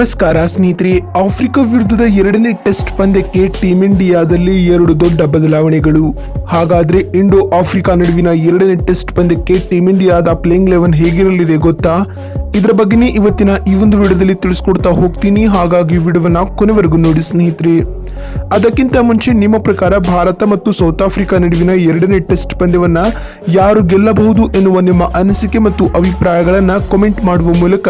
ನಮಸ್ಕಾರ ಸ್ನೇಹಿತರೆ, ಆಫ್ರಿಕಾ ವಿರುದ್ಧದ ಎರಡನೇ ಟೆಸ್ಟ್ ಪಂದ್ಯಕ್ಕೆ ಟೀಮ್ ಇಂಡಿಯಾದಲ್ಲಿ ಎರಡು ದೊಡ್ಡ ಬದಲಾವಣೆಗಳು. ಹಾಗಾದ್ರೆ ಇಂಡೋ ಆಫ್ರಿಕಾ ನಡುವಿನ ಎರಡನೇ ಟೆಸ್ಟ್ ಪಂದ್ಯಕ್ಕೆ ಟೀಮ್ ಇಂಡಿಯಾದ ಪ್ಲೇಯಿಂಗ್ ಲೆವೆನ್ ಹೇಗಿರಲಿದೆ ಗೊತ್ತಾ? ಇದರ ಬಗ್ಗೆನೇ ಇವತ್ತಿನ ಈ ಒಂದು ವಿಡಿಯೋದಲ್ಲಿ ತಿಳಿಸ್ಕೊಡ್ತಾ ಹೋಗ್ತೀನಿ. ಹಾಗಾಗಿ ವಿಡಿಯೋವನ್ನ ಕೊನೆವರೆಗೂ ನೋಡಿ ಸ್ನೇಹಿತರೆ. ಅದಕ್ಕಿಂತ ಮುಂಚೆ ನಿಮ್ಮ ಪ್ರಕಾರ ಭಾರತ ಮತ್ತು ಸೌತ್ ಆಫ್ರಿಕಾ ನಡುವಿನ ಎರಡನೇ ಟೆಸ್ಟ್ ಪಂದ್ಯವನ್ನ ಯಾರು ಗೆಲ್ಲಬಹುದು ಎನ್ನುವ ನಿಮ್ಮ ಅನಿಸಿಕೆ ಮತ್ತು ಅಭಿಪ್ರಾಯಗಳನ್ನ ಕಾಮೆಂಟ್ ಮಾಡುವ ಮೂಲಕ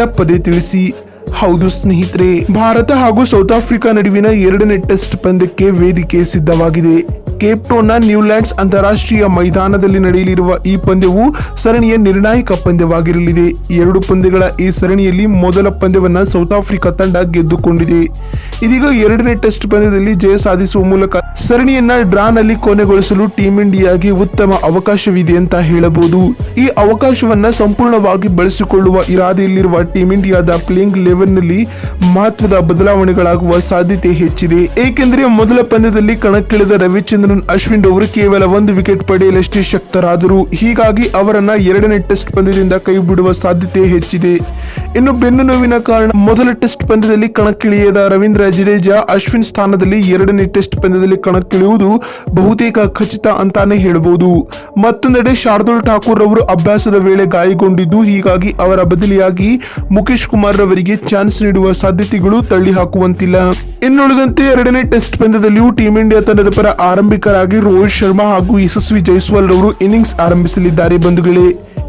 ತಪ್ಪದೆ ತಿಳಿಸಿ. ಹೌದು ಸ್ನೇಹಿತರೆ, ಭಾರತ ಹಾಗೂ ಸೌತ್ ಆಫ್ರಿಕಾ ನಡುವಿನ ಎರಡನೇ ಟೆಸ್ಟ್ ಪಂದ್ಯಕ್ಕೆ ವೇದಿಕೆ ಸಿದ್ಧವಾಗಿದೆ. ಕೇಪ್ ಟೌನ್ನ ನ್ಯೂಲ್ಯಾಂಡ್ಸ್ ಅಂತಾರಾಷ್ಟ್ರೀಯ ಮೈದಾನದಲ್ಲಿ ನಡೆಯಲಿರುವ ಈ ಪಂದ್ಯವು ಸರಣಿಯ ನಿರ್ಣಾಯಕ ಪಂದ್ಯವಾಗಿರಲಿದೆ. ಎರಡು ಪಂದ್ಯಗಳ ಈ ಸರಣಿಯಲ್ಲಿ ಮೊದಲ ಪಂದ್ಯವನ್ನು ಸೌತ್ ಆಫ್ರಿಕಾ ತಂಡ ಗೆದ್ದುಕೊಂಡಿದೆ. ಇದೀಗ ಎರಡನೇ ಟೆಸ್ಟ್ ಪಂದ್ಯದಲ್ಲಿ ಜಯ ಸಾಧಿಸುವ ಮೂಲಕ ಸರಣಿಯನ್ನ ಡ್ರಾನಲ್ಲಿ ಕೊನೆಗೊಳಿಸಲು ಟೀಂ ಇಂಡಿಯಾಗೆ ಉತ್ತಮ ಅವಕಾಶವಿದೆ ಅಂತ ಹೇಳಬಹುದು. ಈ ಅವಕಾಶವನ್ನ ಸಂಪೂರ್ಣವಾಗಿ ಬಳಸಿಕೊಳ್ಳುವ ಇರಾದೆಯಲ್ಲಿರುವ ಟೀಂ ಇಂಡಿಯಾದ ಪ್ಲೇಯಿಂಗ್ ಲೆವೆನ್ನಲ್ಲಿ ಮಹತ್ವದ ಬದಲಾವಣೆಗಳಾಗುವ ಸಾಧ್ಯತೆ ಹೆಚ್ಚಿದೆ. ಏಕೆಂದರೆ ಮೊದಲ ಪಂದ್ಯದಲ್ಲಿ ಕಣಕ್ಕಿಳಿದ ರವಿಚಂದ್ರನ್, ಅಶ್ವಿನ್ ಅವರು ಕೇವಲ ಒಂದು ವಿಕೆಟ್ ಪಡೆಯಲಷ್ಟೇ ಶಕ್ತರಾದರು. ಹೀಗಾಗಿ ಅವರನ್ನ ಎರಡನೇ ಟೆಸ್ಟ್ ಪಂದ್ಯದಿಂದ ಕೈ ಬಿಡುವ ಸಾಧ್ಯತೆ ಹೆಚ್ಚಿದೆ. ಇನ್ನು ಬೆನ್ನು ನೋವಿನ ಕಾರಣ ಮೊದಲ ಟೆಸ್ಟ್ ಪಂದ್ಯದಲ್ಲಿ ಕಣಕ್ಕಿಳಿಯದ ರವೀಂದ್ರ ಜಡೇಜಾ ಅಶ್ವಿನ್ ಸ್ಥಾನದಲ್ಲಿ ಎರಡನೇ ಟೆಸ್ಟ್ ಪಂದ್ಯದಲ್ಲಿ ಕಣಕ್ಕಿಳಿಯುವುದು ಬಹುತೇಕ ಖಚಿತ ಅಂತಾನೆ ಹೇಳಬಹುದು ಮತ್ತೊಂದೆಡೆ ಶಾರ್ದುಲ್ ಠಾಕೂರ್ ಅವರು ಅಭ್ಯಾಸದ ವೇಳೆ ಗಾಯಗೊಂಡಿದ್ದು, ಹೀಗಾಗಿ ಅವರ ಬದಲಿಯಾಗಿ ಮುಖೇಶ್ ಕುಮಾರ್ ಅವರಿಗೆ ಚಾನ್ಸ್ ನೀಡುವ ಸಾಧ್ಯತೆಗಳು ತಳ್ಳಿ ಹಾಕುವಂತಿಲ್ಲ ಇನ್ನುಳಿದಂತೆ ಎರಡನೇ ಟೆಸ್ಟ್ ಪಂದ್ಯದಲ್ಲಿಯೂ ಟೀಂ ಇಂಡಿಯಾ ತಂಡದ ಪರ ಆರಂಭಿಕರಾಗಿ ರೋಹಿತ್ ಶರ್ಮಾ ಹಾಗೂ ಯಶಸ್ವಿ ಜೈಸ್ವಾಲ್ ರವರು ಇನ್ನಿಂಗ್ಸ್ ಆರಂಭಿಸಲಿದ್ದಾರೆ. ಬಂಧುಗಳೇ,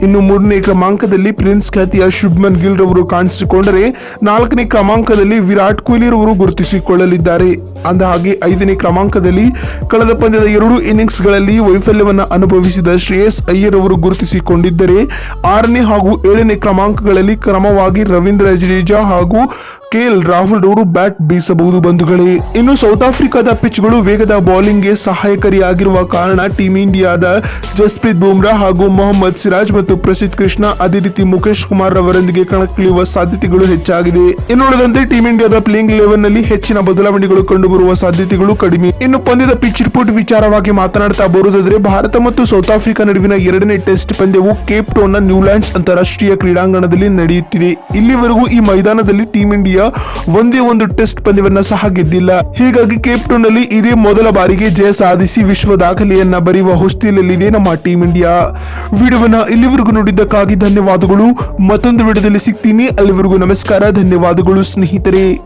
ಇನ್ನು ಮೂರನೇ ಕ್ರಮಾಂಕದಲ್ಲಿ ಪ್ರಿನ್ಸ್ ಖ್ಯಾತಿಯ ಶುಭ್ಮನ್ ಗಿಲ್ ರವರು ಕಾಣಿಸಿಕೊಂಡರೆ ನಾಲ್ಕನೇ ಕ್ರಮಾಂಕದಲ್ಲಿ ವಿರಾಟ್ ಕೊಹ್ಲಿ ರವರು ಗುರುತಿಸಿಕೊಳ್ಳಲಿದ್ದಾರೆ. ಅಂದ ಹಾಗೆ ಐದನೇ ಕ್ರಮಾಂಕದಲ್ಲಿ ಕಳೆದ ಪಂದ್ಯದ ಎರಡು ಇನ್ನಿಂಗ್ಸ್ಗಳಲ್ಲಿ ವೈಫಲ್ಯವನ್ನು ಅನುಭವಿಸಿದ ಶ್ರೇಯಸ್ ಅಯ್ಯರ್ ಅವರು ಗುರುತಿಸಿಕೊಂಡಿದ್ದರೆ, ಆರನೇ ಹಾಗೂ ಏಳನೇ ಕ್ರಮಾಂಕಗಳಲ್ಲಿ ಕ್ರಮವಾಗಿ ರವೀಂದ್ರ ಜಡೇಜಾ ಹಾಗೂ ಕೆಎಲ್ ರಾಹುಲ್ ಅವರು ಬ್ಯಾಟ್ ಬೀಸಬಹುದು ಬಂಧುಗಳೇ. ಇನ್ನು ಸೌತ್ ಆಫ್ರಿಕಾದ ಪಿಚ್ಗಳು ವೇಗದ ಬೌಲಿಂಗ್ಗೆ ಸಹಾಯಕಾರಿಯಾಗಿರುವ ಕಾರಣ ಟೀಂ ಇಂಡಿಯಾದ ಜಸ್ಪ್ರೀತ್ ಬುಮ್ರಾ ಹಾಗೂ ಮೊಹಮ್ಮದ್ ಸಿರಾಜ್ ಮತ್ತು ಪ್ರಸಿದ್ಧ ಕೃಷ್ಣ ಅದೇ ರೀತಿ ಮುಖೇಶ್ ಕುಮಾರ್ ಅವರೊಂದಿಗೆ ಕಣಕ್ಕಿಳಿಯುವ ಸಾಧ್ಯತೆಗಳು ಹೆಚ್ಚಾಗಿದೆ. ಇನ್ನುಳಿದಂತೆ ಟೀಂ ಇಂಡಿಯಾದ ಪ್ಲೇಯಿಂಗ್ ಲೆವೆನ್ನಲ್ಲಿ ಹೆಚ್ಚಿನ ಬದಲಾವಣೆಗಳು ಕಂಡುಬರುವ ಸಾಧ್ಯತೆಗಳು ಕಡಿಮೆ. ಇನ್ನು ಪಂದ್ಯದ ಪಿಚ್ ರಿಪೋರ್ಟ್ ವಿಚಾರವಾಗಿ ಮಾತನಾಡ್ತಾ ಬರುವುದಾದರೆ, ಭಾರತ ಮತ್ತು ಸೌತ್ ಆಫ್ರಿಕಾ ನಡುವಿನ ಎರಡನೇ ಟೆಸ್ಟ್ ಪಂದ್ಯವು ಕೇಪ್ ಟೌನ್ನ ನ್ಯೂಲ್ಯಾಂಡ್ಸ್ ಅಂತಾರಾಷ್ಟ್ರೀಯ ಕ್ರೀಡಾಂಗಣದಲ್ಲಿ ನಡೆಯುತ್ತಿದೆ. ಇಲ್ಲಿವರೆಗೂ ಈ ಮೈದಾನದಲ್ಲಿ ಟೀಂ ಇಂಡಿಯಾ ಒಂದೇ ಒಂದು ಟೆಸ್ಟ್ ಪಂದ್ಯವನ್ನ ಸಹ ಗೆದ್ದಿಲ್ಲ. ಹೀಗಾಗಿ ಕೇಪ್ ಟೌನ್ನಲ್ಲಿ ಇದೇ ಮೊದಲ ಬಾರಿಗೆ ಜಯ ಸಾಧಿಸಿ ವಿಶ್ವ ದಾಖಲೆಯನ್ನ ಬರೆಯುವ ಹೊಸ್ತಿಲಲ್ಲಿದೆ ನಮ್ಮ ಟೀಂ ಇಂಡಿಯಾ. ವಿಡಿಯೋವನ್ನ ಇಲ್ಲಿವರೆಗೂ ನೋಡಿದ್ದಕ್ಕಾಗಿ ಧನ್ಯವಾದಗಳು. ಮತ್ತೊಂದು ವಿಡಿಯೋದಲ್ಲಿ ಸಿಗ್ತೀನಿ. ಅಲ್ಲಿವರೆಗೂ ನಮಸ್ಕಾರ. ಧನ್ಯವಾದಗಳು ಸ್ನೇಹಿತರೆ.